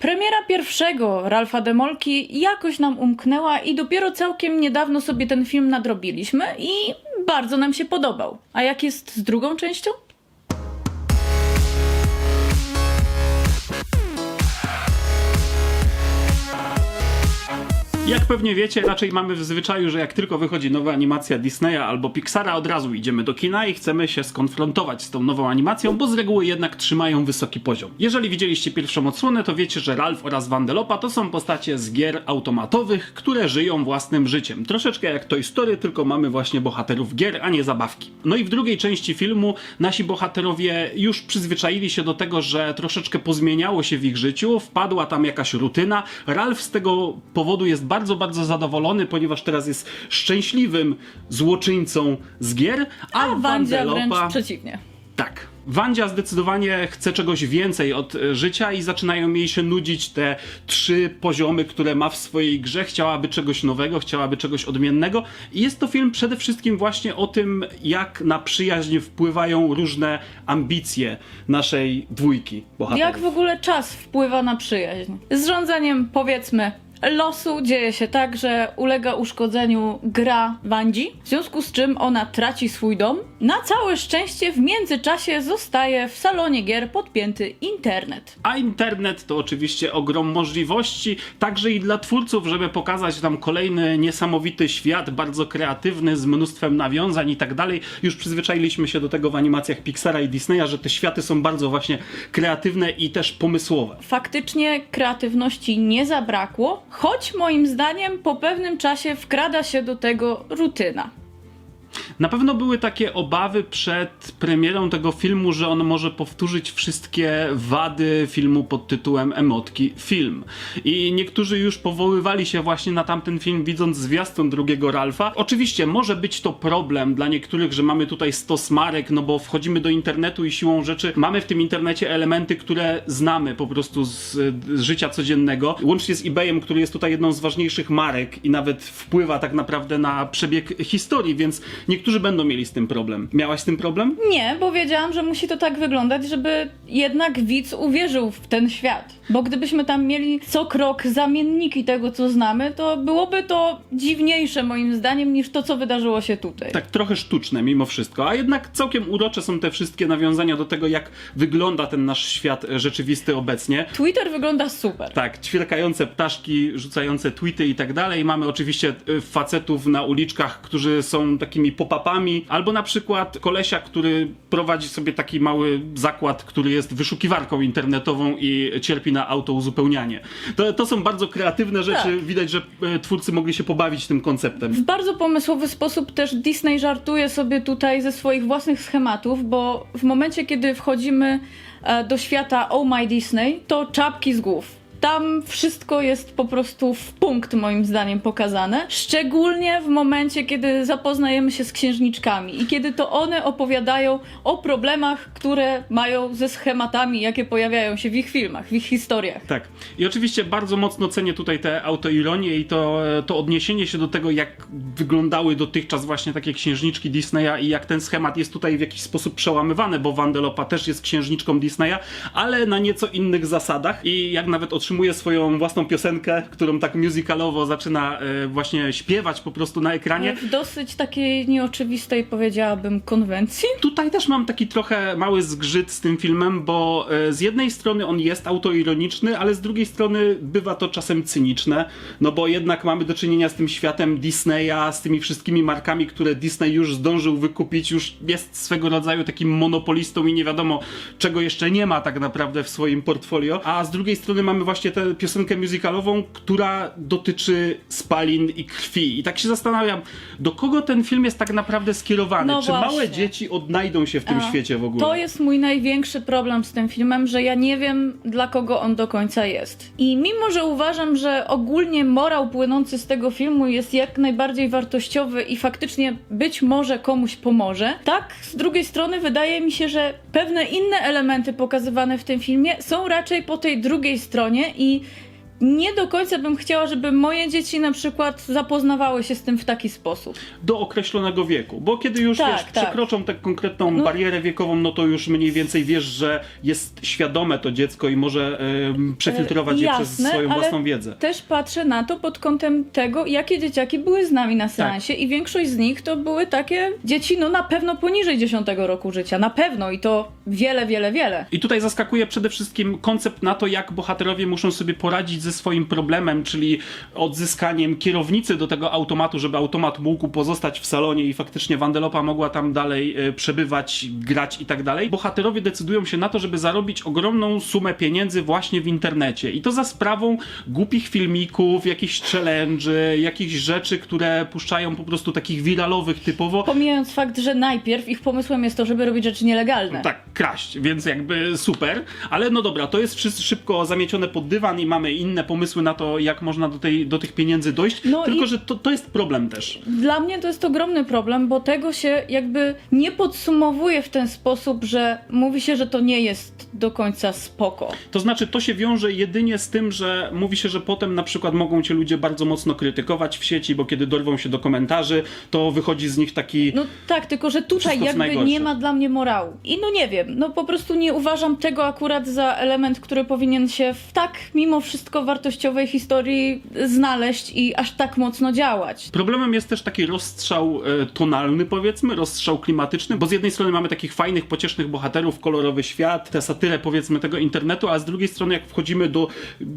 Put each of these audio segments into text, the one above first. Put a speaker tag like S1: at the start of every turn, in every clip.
S1: Premiera pierwszego Ralfa Demolki jakoś nam umknęła i dopiero całkiem niedawno sobie ten film nadrobiliśmy i bardzo nam się podobał. A jak jest z drugą częścią?
S2: Jak pewnie wiecie, raczej mamy w zwyczaju, że jak tylko wychodzi nowa animacja Disneya albo Pixara, od razu idziemy do kina i chcemy się skonfrontować z tą nową animacją, bo z reguły jednak trzymają wysoki poziom. Jeżeli widzieliście pierwszą odsłonę, to wiecie, że Ralph oraz Vandelopa to są postacie z gier automatowych, które żyją własnym życiem. Troszeczkę jak Toy Story, tylko mamy właśnie bohaterów gier, a nie zabawki. No i w drugiej części filmu nasi bohaterowie już przyzwyczaili się do tego, że troszeczkę pozmieniało się w ich życiu, wpadła tam jakaś rutyna. Ralph z tego powodu jest bardzo, bardzo zadowolony, ponieważ teraz jest szczęśliwym złoczyńcą z gier, a,
S1: A Wandzia wręcz przeciwnie.
S2: Tak. Wandzia zdecydowanie chce czegoś więcej od e, życia i zaczynają jej się nudzić te trzy poziomy, które ma w swojej grze. Chciałaby czegoś nowego, chciałaby czegoś odmiennego. I jest to film przede wszystkim właśnie o tym, jak na przyjaźń wpływają różne ambicje naszej dwójki bohaterów.
S1: Jak w ogóle czas wpływa na przyjaźń? Z rządzeniem, powiedzmy, losu dzieje się tak, że ulega uszkodzeniu gra Wandzi, w związku z czym ona traci swój dom. Na całe szczęście w międzyczasie zostaje w salonie gier podpięty internet.
S2: A internet to oczywiście ogrom możliwości, także i dla twórców, żeby pokazać nam kolejny niesamowity świat, bardzo kreatywny, z mnóstwem nawiązań i tak dalej. Już przyzwyczailiśmy się do tego w animacjach Pixara i Disneya, że te światy są bardzo właśnie kreatywne i też pomysłowe.
S1: Faktycznie kreatywności nie zabrakło, choć moim zdaniem po pewnym czasie wkrada się do tego rutyna.
S2: Na pewno były takie obawy przed premierą tego filmu, że on może powtórzyć wszystkie wady filmu pod tytułem Emotki Film. I niektórzy już powoływali się właśnie na tamten film, widząc zwiastun drugiego Ralfa. Oczywiście może być to problem dla niektórych, że mamy tutaj stos marek, no bo wchodzimy do internetu i siłą rzeczy mamy w tym internecie elementy, które znamy po prostu z, z życia codziennego. Łącznie z eBayem, który jest tutaj jedną z ważniejszych marek i nawet wpływa tak naprawdę na przebieg historii, więc niektórzy będą mieli z tym problem. Miałaś z tym problem?
S1: Nie, bo wiedziałam, że musi to tak wyglądać, żeby jednak widz uwierzył w ten świat. Bo gdybyśmy tam mieli co krok zamienniki tego, co znamy, to byłoby to dziwniejsze moim zdaniem niż to, co wydarzyło się tutaj.
S2: Tak trochę sztuczne mimo wszystko, a jednak całkiem urocze są te wszystkie nawiązania do tego, jak wygląda ten nasz świat rzeczywisty obecnie.
S1: Twitter wygląda super.
S2: Tak, ćwierkające ptaszki, rzucające tweety i tak dalej. Mamy oczywiście y, facetów na uliczkach, którzy są takimi albo na przykład kolesia, który prowadzi sobie taki mały zakład, który jest wyszukiwarką internetową i cierpi na autouzupełnianie. To, to są bardzo kreatywne rzeczy,
S1: Tak.
S2: widać, że y, twórcy mogli się pobawić tym konceptem.
S1: W bardzo pomysłowy sposób też Disney żartuje sobie tutaj ze swoich własnych schematów, bo w momencie, kiedy wchodzimy e, do świata Oh My Disney, to czapki z głów. Tam wszystko jest po prostu w punkt, moim zdaniem, pokazane. Szczególnie w momencie, kiedy zapoznajemy się z księżniczkami i kiedy to one opowiadają o problemach, które mają ze schematami, jakie pojawiają się w ich filmach, w ich historiach.
S2: Tak. I oczywiście bardzo mocno cenię tutaj te autoironię i to, to odniesienie się do tego, jak wyglądały dotychczas właśnie takie księżniczki Disneya i jak ten schemat jest tutaj w jakiś sposób przełamywany, bo Wandelopa też jest księżniczką Disneya, ale na nieco innych zasadach i jak nawet otrzymuje swoją własną piosenkę, którą tak musicalowo zaczyna e, właśnie śpiewać po prostu na ekranie.
S1: W dosyć takiej nieoczywistej, powiedziałabym, konwencji.
S2: Tutaj też mam taki trochę mały zgrzyt z tym filmem, bo e, z jednej strony on jest autoironiczny, ale z drugiej strony bywa to czasem cyniczne, no bo jednak mamy do czynienia z tym światem Disneya, z tymi wszystkimi markami, które Disney już zdążył wykupić, już jest swego rodzaju takim monopolistą i nie wiadomo czego jeszcze nie ma tak naprawdę w swoim portfolio, a z drugiej strony mamy właśnie tę piosenkę musicalową, która dotyczy spalin i krwi i tak się zastanawiam, do kogo ten film jest tak naprawdę skierowany?
S1: No
S2: Czy małe
S1: właśnie.
S2: dzieci odnajdą się w tym
S1: A,
S2: świecie w ogóle?
S1: To jest mój największy problem z tym filmem, że ja nie wiem, dla kogo on do końca jest. I mimo, że uważam, że ogólnie morał płynący z tego filmu jest jak najbardziej wartościowy i faktycznie być może komuś pomoże, tak z drugiej strony wydaje mi się, że pewne inne elementy pokazywane w tym filmie są raczej po tej drugiej stronie i nie do końca bym chciała, żeby moje dzieci na przykład zapoznawały się z tym w taki sposób.
S2: do określonego wieku, bo kiedy już
S1: Tak,
S2: wiesz,
S1: tak.
S2: przekroczą tę konkretną
S1: No.
S2: barierę wiekową, no to już mniej więcej wiesz, że jest świadome to dziecko i może em, przefiltrować
S1: E,
S2: je przez
S1: jasne,
S2: swoją własną wiedzę.
S1: Też patrzę na to pod kątem tego, jakie dzieciaki były z nami na
S2: Tak.
S1: seansie i większość z nich to były takie dzieci, no na pewno poniżej 10 roku życia, na pewno i to wiele, wiele, wiele.
S2: I tutaj zaskakuje przede wszystkim koncept na to, jak bohaterowie muszą sobie poradzić ze swoim problemem, czyli odzyskaniem kierownicy do tego automatu, żeby automat mógł pozostać w salonie i faktycznie Wandelopa mogła tam dalej e, przebywać, grać i tak dalej. Bohaterowie decydują się na to, żeby zarobić ogromną sumę pieniędzy właśnie w internecie. I to za sprawą głupich filmików, jakichś challenge'y, jakichś rzeczy, które puszczają po prostu takich wiralowych typowo.
S1: Pomijając fakt, że najpierw ich pomysłem jest to, żeby robić rzeczy nielegalne.
S2: Tak, kraść, więc jakby super, ale no dobra, to jest wszystko szybko zamiecione pod dywan i mamy inne pomysły na to, jak można do, tej, do tych pieniędzy dojść,
S1: No
S2: tylko że to, to jest problem też.
S1: Dla mnie to jest ogromny problem, bo tego się jakby nie podsumowuje w ten sposób, że mówi się, że to nie jest do końca spoko.
S2: To znaczy, to się wiąże jedynie z tym, że mówi się, że potem na przykład mogą cię ludzie bardzo mocno krytykować w sieci, bo kiedy dorwą się do komentarzy, to wychodzi z nich taki...
S1: No tak, tylko że tutaj jakby nie ma dla mnie morału. I no nie wiem, no po prostu nie uważam tego akurat za element, który powinien się w tak mimo wszystko wartościowej historii znaleźć i aż tak mocno działać.
S2: Problemem jest też taki rozstrzał e, tonalny, powiedzmy, rozstrzał klimatyczny, bo z jednej strony mamy takich fajnych, pociesznych bohaterów, kolorowy świat, tę satyrę, powiedzmy, tego internetu, a z drugiej strony, jak wchodzimy do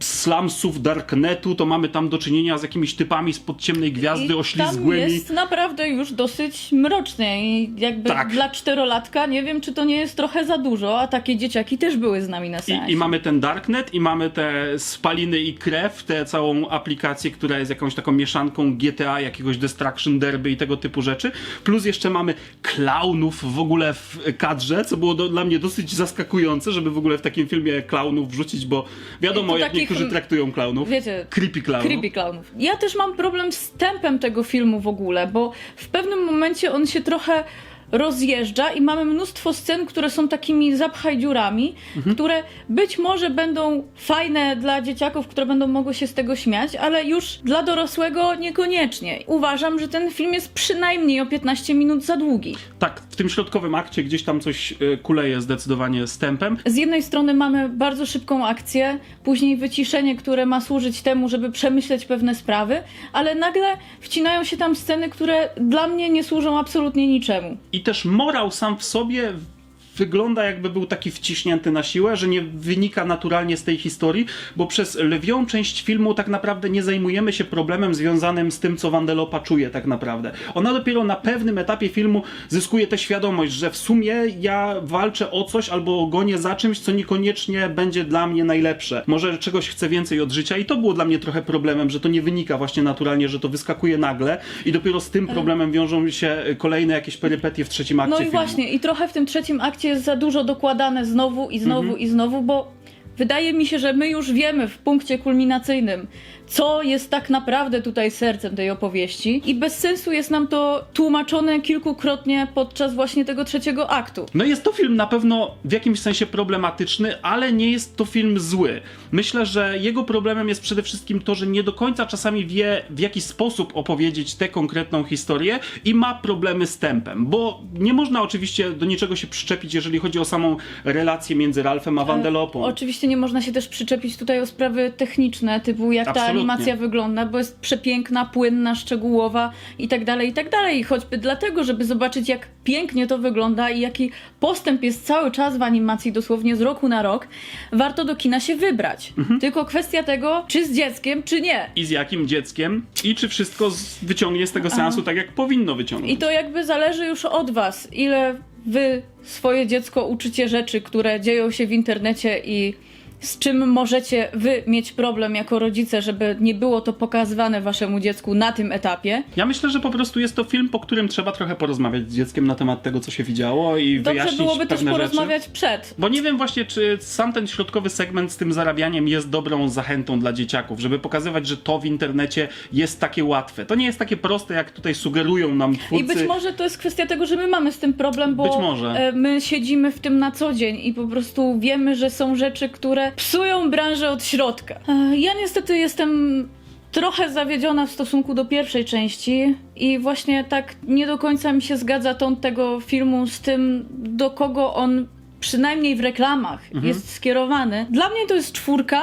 S2: slumsów, darknetu, to mamy tam do czynienia z jakimiś typami spod ciemnej gwiazdy,
S1: I tam
S2: oślizgłymi.
S1: jest naprawdę już dosyć mrocznie i jakby
S2: Tak.
S1: dla czterolatka nie wiem, czy to nie jest trochę za dużo, a takie dzieciaki też były z nami na seansie.
S2: I, I mamy ten Darknet, i mamy te spaliny i krew, tę całą aplikację, która jest jakąś taką mieszanką GTA, jakiegoś Destruction Derby i tego typu rzeczy. Plus jeszcze mamy klaunów w ogóle w kadrze, co było do, dla mnie dosyć zaskakujące, żeby w ogóle w takim filmie klaunów wrzucić, bo wiadomo, jak
S1: takich,
S2: niektórzy traktują klaunów.
S1: Wiecie,
S2: Creepy klaunów.
S1: Creepy clownów. Ja też mam problem z tempem tego filmu w ogóle, bo w pewnym momencie on się trochę rozjeżdża i mamy mnóstwo scen, które są takimi zapchaj dziurami,
S2: Mhm.
S1: które być może będą fajne dla dzieciaków, które będą mogły się z tego śmiać, ale już dla dorosłego niekoniecznie. Uważam, że ten film jest przynajmniej o 15 minut za długi.
S2: Tak, tym środkowym akcie gdzieś tam coś e, kuleje zdecydowanie z tempem.
S1: Z jednej strony mamy bardzo szybką akcję, później wyciszenie, które ma służyć temu, żeby przemyśleć pewne sprawy, ale nagle wcinają się tam sceny, które dla mnie nie służą absolutnie niczemu.
S2: I też morał sam w sobie wygląda jakby był taki wciśnięty na siłę, że nie wynika naturalnie z tej historii, bo przez lwią część filmu tak naprawdę nie zajmujemy się problemem związanym z tym, co Wandelopa czuje tak naprawdę. Ona dopiero na pewnym etapie filmu zyskuje tę świadomość, że w sumie ja walczę o coś albo gonię za czymś, co niekoniecznie będzie dla mnie najlepsze. Może czegoś chcę więcej od życia i to było dla mnie trochę problemem, że to nie wynika właśnie naturalnie, że to wyskakuje nagle i dopiero z tym problemem wiążą się kolejne jakieś perypetie w trzecim akcie
S1: No i
S2: filmu.
S1: właśnie, i trochę w tym trzecim akcie jest za dużo dokładane znowu i znowu
S2: Mhm.
S1: i znowu, bo wydaje mi się, że my już wiemy w punkcie kulminacyjnym, co jest tak naprawdę tutaj sercem tej opowieści i bez sensu jest nam to tłumaczone kilkukrotnie podczas właśnie tego trzeciego aktu.
S2: No jest to film na pewno w jakimś sensie problematyczny, ale nie jest to film zły. Myślę, że jego problemem jest przede wszystkim to, że nie do końca czasami wie, w jaki sposób opowiedzieć tę konkretną historię i ma problemy z tempem, bo nie można oczywiście do niczego się przyczepić, jeżeli chodzi o samą relację między Ralphem a Wandelopą.
S1: Oczywiście nie można się też przyczepić tutaj o sprawy techniczne, typu jak ta
S2: Absolutnie.
S1: animacja wygląda, bo jest przepiękna, płynna, szczegółowa i tak dalej, i tak dalej. I choćby dlatego, żeby zobaczyć jak pięknie to wygląda i jaki postęp jest cały czas w animacji, dosłownie z roku na rok, warto do kina się wybrać.
S2: Mhm.
S1: Tylko kwestia tego, czy z dzieckiem, czy nie.
S2: I z jakim dzieckiem i czy wszystko wyciągnie z tego seansu tak, jak powinno wyciągnąć.
S1: I to jakby zależy już od was, ile wy swoje dziecko uczycie rzeczy, które dzieją się w internecie i z czym możecie wy mieć problem jako rodzice, żeby nie było to pokazywane waszemu dziecku na tym etapie.
S2: Ja myślę, że po prostu jest to film, po którym trzeba trochę porozmawiać z dzieckiem na temat tego, co się widziało i
S1: Dobrze
S2: wyjaśnić
S1: byłoby też
S2: pewne rzeczy.
S1: porozmawiać przed.
S2: Bo nie wiem właśnie, czy sam ten środkowy segment z tym zarabianiem jest dobrą zachętą dla dzieciaków, żeby pokazywać, że to w internecie jest takie łatwe. To nie jest takie proste, jak tutaj sugerują nam twórcy.
S1: I być może to jest kwestia tego, że my mamy z tym problem, bo
S2: Być może.
S1: e, my siedzimy w tym na co dzień i po prostu wiemy, że są rzeczy, które psują branżę od środka. E, Ja niestety jestem trochę zawiedziona w stosunku do pierwszej części i właśnie tak nie do końca mi się zgadza ton tego filmu z tym, do kogo on przynajmniej w reklamach jest skierowany. Dla mnie to jest czwórka.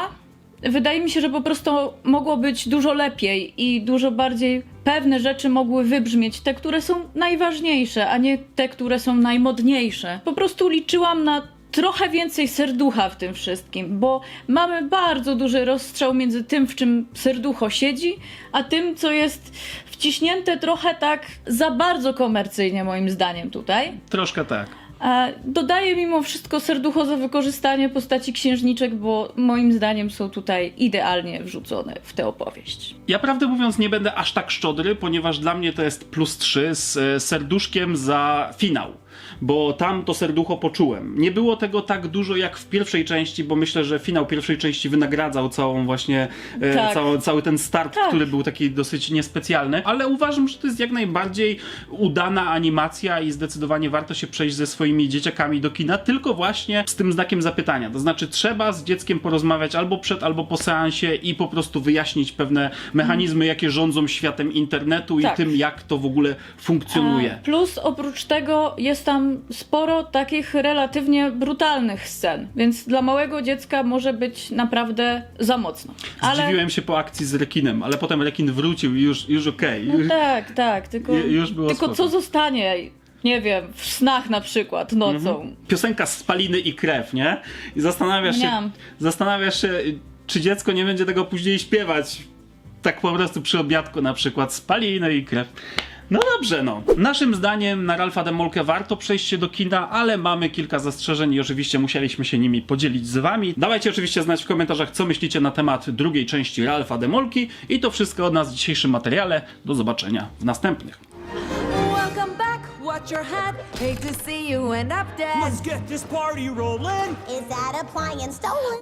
S1: Wydaje mi się, że po prostu mogło być dużo lepiej i dużo bardziej pewne rzeczy mogły wybrzmieć, te, które są najważniejsze, a nie te, które są najmodniejsze. Po prostu liczyłam na trochę więcej serducha w tym wszystkim, bo mamy bardzo duży rozstrzał między tym, w czym serducho siedzi, a tym, co jest wciśnięte trochę tak za bardzo komercyjnie, moim zdaniem, tutaj.
S2: Troszkę tak.
S1: A dodaję mimo wszystko serducho za wykorzystanie postaci księżniczek, bo moim zdaniem są tutaj idealnie wrzucone w tę opowieść.
S2: Ja prawdę mówiąc nie będę aż tak szczodry, ponieważ dla mnie to jest plus 3 z e, serduszkiem za finał. Bo tam to serducho poczułem. Nie było tego tak dużo jak w pierwszej części, bo myślę, że finał pierwszej części wynagradzał całą właśnie, e,
S1: Tak.
S2: cały, cały ten start,
S1: Tak.
S2: który był taki dosyć niespecjalny. Ale uważam, że to jest jak najbardziej udana animacja i zdecydowanie warto się przejść ze swoimi dzieciakami do kina, tylko właśnie z tym znakiem zapytania. To znaczy trzeba z dzieckiem porozmawiać albo przed, albo po seansie i po prostu wyjaśnić pewne mechanizmy, jakie rządzą światem internetu
S1: Tak.
S2: i tym, jak to w ogóle funkcjonuje.
S1: A Plus oprócz tego jest tam sporo takich relatywnie brutalnych scen, więc dla małego dziecka może być naprawdę za mocno. Ale
S2: Zdziwiłem się po akcji z rekinem, ale potem rekin wrócił i już, już okej.
S1: no tak, tak, tylko,
S2: Ju- już było
S1: tylko
S2: spoko.
S1: co zostanie, nie wiem, w snach na przykład nocą.
S2: Mhm. Piosenka Spaliny i krew, nie? I zastanawiasz się, zastanawiasz się, czy dziecko nie będzie tego później śpiewać. Tak po prostu przy obiadku na przykład Spaliny i krew. No dobrze, no. Naszym zdaniem na Ralfa Demolkę warto przejść się do kina, ale mamy kilka zastrzeżeń i oczywiście musieliśmy się nimi podzielić z wami. Dawajcie oczywiście znać w komentarzach, co myślicie na temat drugiej części Ralfa Demolki i to wszystko od nas w dzisiejszym materiale. Do zobaczenia w następnych.
S3: Watch your head. Hate to see you end up dead.
S4: Let's get this party rolling.
S5: Is that appliance stolen?